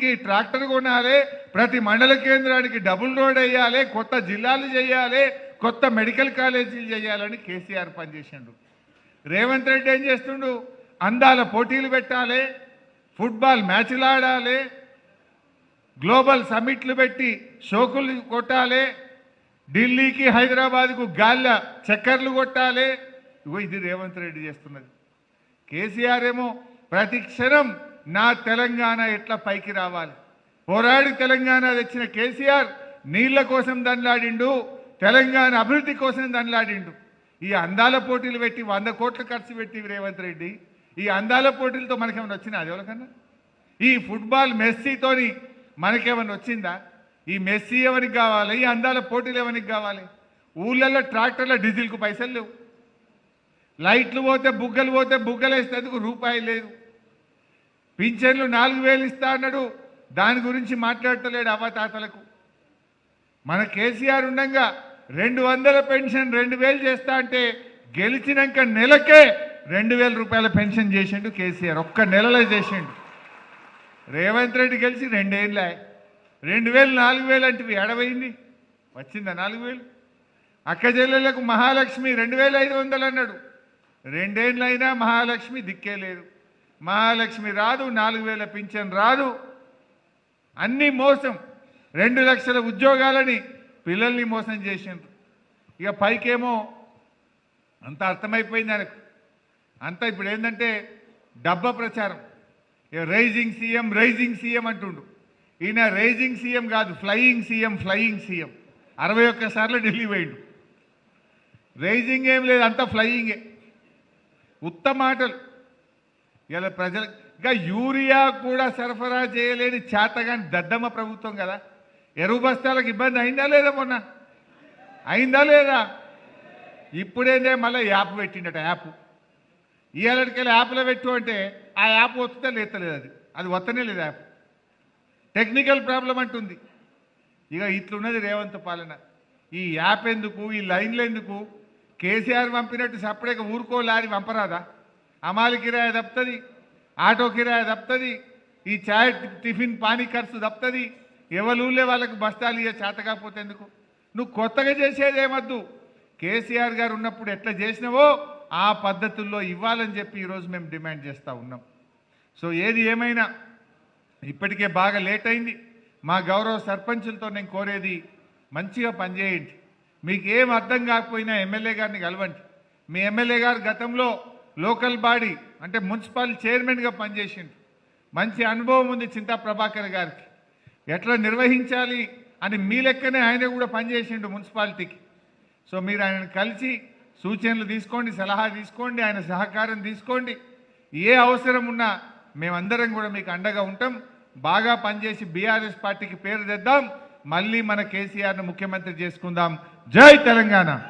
Tractor కొనాలి ప్రతి మండల కేంద్రానికి డబుల్ రోడ్ వేయాలి కొత్త జిల్లాలు చేయాలి కొత్త మెడికల్ కాలేజీలు చేయాలని కేసీఆర్ పనిచేసిండు. రేవంత్ రెడ్డి ఏం చేస్తుండు? అందాల పోటీలు పెట్టాలి ఫుట్బాల్ మ్యాచ్లు ఆడాలి గ్లోబల్ సమ్మిట్లు పెట్టి షోకులు కొట్టాలి ఢిల్లీకి హైదరాబాద్కు గాల్ల చక్కర్లు కొట్టాలి. ఇగో ఇది రేవంత్ రెడ్డి చేస్తున్నది. కేసీఆర్ ఏమో ప్రతి క్షణం నా తెలంగాణ ఎట్లా పైకి రావాలి? పోరాడి తెలంగాణ తెచ్చిన కేసీఆర్ నీళ్ళ కోసం దండలాడిండు తెలంగాణ అభివృద్ధి కోసం దండలాడిండు. ఈ అందాల పోటీలు పెట్టి వంద కోట్లు ఖర్చు పెట్టి రేవంత్ రెడ్డి ఈ అందాల పోటీలతో మనకేమైనా వచ్చినా అది ఎవరికన్నా? ఈ ఫుట్బాల్ మెస్సీతోని మనకేమైనా వచ్చిందా? ఈ మెస్సీ ఎవరికి కావాలి? ఈ అందాల పోటీలు ఎవరికి కావాలి? ఊళ్ళల్లో ట్రాక్టర్ల డీజిల్కు పైసలు లేవు. లైట్లు పోతే బుగ్గలు పోతే బుగ్గలు వేసేందుకు రూపాయి లేదు. పింఛన్లు నాలుగు వేలు ఇస్తా అన్నాడు. దాని గురించి మాట్లాడతలేడు అవతాతలకు మన కేసీఆర్ ఉండగా రెండు వందల పెన్షన్ రెండు వేలు చేస్తా అంటే గెలిచినాక నెలకే రెండు వేల రూపాయల పెన్షన్ చేసిండు కేసీఆర్. ఒక్క నెలలో చేసిండు. రేవంత్ రెడ్డి గెలిచి రెండేళ్ళే రెండు వేలు నాలుగు వేలు అంటే ఎడవైంది వచ్చిందా నాలుగు వేలు? అక్క చెల్లెళ్ళకు మహాలక్ష్మి రెండు వేల ఐదు వందలు అన్నాడు. రెండేళ్ళైనా మహాలక్ష్మి దిక్కే లేదు. మహాలక్ష్మి రాదు నాలుగు వేల పింఛన్ రాదు. అన్నీ మోసం. రెండు లక్షల ఉద్యోగాలని పిల్లల్ని మోసం చేసిండ్రు. ఇక పైకేమో అంత అర్థమైపోయింది ఆయనకు. అంతా ఇప్పుడు ఏంటంటే డబ్బా ప్రచారం. ఇక రైజింగ్ సీఎం రైజింగ్ సీఎం అంటుండు. ఈయన రైజింగ్ సీఎం కాదు ఫ్లయింగ్ సీఎం ఫ్లయింగ్ సీఎం. అరవై ఒక్కసార్లు ఢిల్లీ పోయిండు. రైజింగ్ ఏం లేదు అంతా ఫ్లయింగే. ఉత్తమ మాటలు. ఇలా ప్రజలు ఇంకా యూరియా కూడా సరఫరా చేయలేని చేతగాని దద్దమ్మ ప్రభుత్వం కదా. ఎరువు బస్తాలకు ఇబ్బంది అయిందా లేదా మొన్న? అయిందా లేదా? ఇప్పుడేందే మళ్ళీ యాప్ పెట్టిండట యాప్. ఇవాళకెళ్ళి యాప్లో పెట్టు అంటే ఆ యాప్ వస్తుందా లేతలేదు అది. అది వస్తనే లేదు యాప్. టెక్నికల్ ప్రాబ్లం అంటుంది. ఇక ఇట్లున్నది రేవంత్ పాలన. ఈ యాప్ ఎందుకు ఈ లైన్లు ఎందుకు? కేసీఆర్ పంపినట్టు సపరేట్గా ఊరుకో లారీ పంపరాదా? అమాలి కిరాయి తప్పుతుంది ఆటో కిరాయి తప్పుతుంది ఈ చాయ్ టిఫిన్ పానీ ఖర్చు తప్పుతుంది ఎవరు వాళ్ళకు బస్తాలు ఇయ్య చేత కాకపోతే ఎందుకు? నువ్వు కొత్తగా చేసేది ఏమద్దు? కేసీఆర్ గారు ఉన్నప్పుడు ఎట్లా చేసినావో ఆ పద్ధతుల్లో ఇవ్వాలని చెప్పి ఈరోజు మేము డిమాండ్ చేస్తూ ఉన్నాం. సో ఏది ఏమైనా ఇప్పటికే బాగా లేట్ అయింది. మా గౌరవ సర్పంచులతో నేను కోరేది మంచిగా పనిచేయండి. మీకు ఏం అర్థం కాకపోయినా ఎమ్మెల్యే గారిని కలవండి. మీ ఎమ్మెల్యే గారు గతంలో లోకల్ బాడీ అంటే మున్సిపల్ చైర్మన్గా పనిచేసిండు. మంచి అనుభవం ఉంది చింతా ప్రభాకర్ గారికి. ఎట్లా నిర్వహించాలి అని మీ లెక్కనే ఆయన కూడా పనిచేసిండు మున్సిపాలిటీకి. సో మీరు ఆయనను కలిసి సూచనలు తీసుకోండి సలహా తీసుకోండి ఆయన సహకారం తీసుకోండి. ఏ అవసరం ఉన్నా మేమందరం కూడా మీకు అండగా ఉంటాం. బాగా పనిచేసి బీఆర్ఎస్ పార్టీకి పేరు తెద్దాం. మళ్ళీ మన కేసీఆర్ను ముఖ్యమంత్రి చేసుకుందాం. జై తెలంగాణ!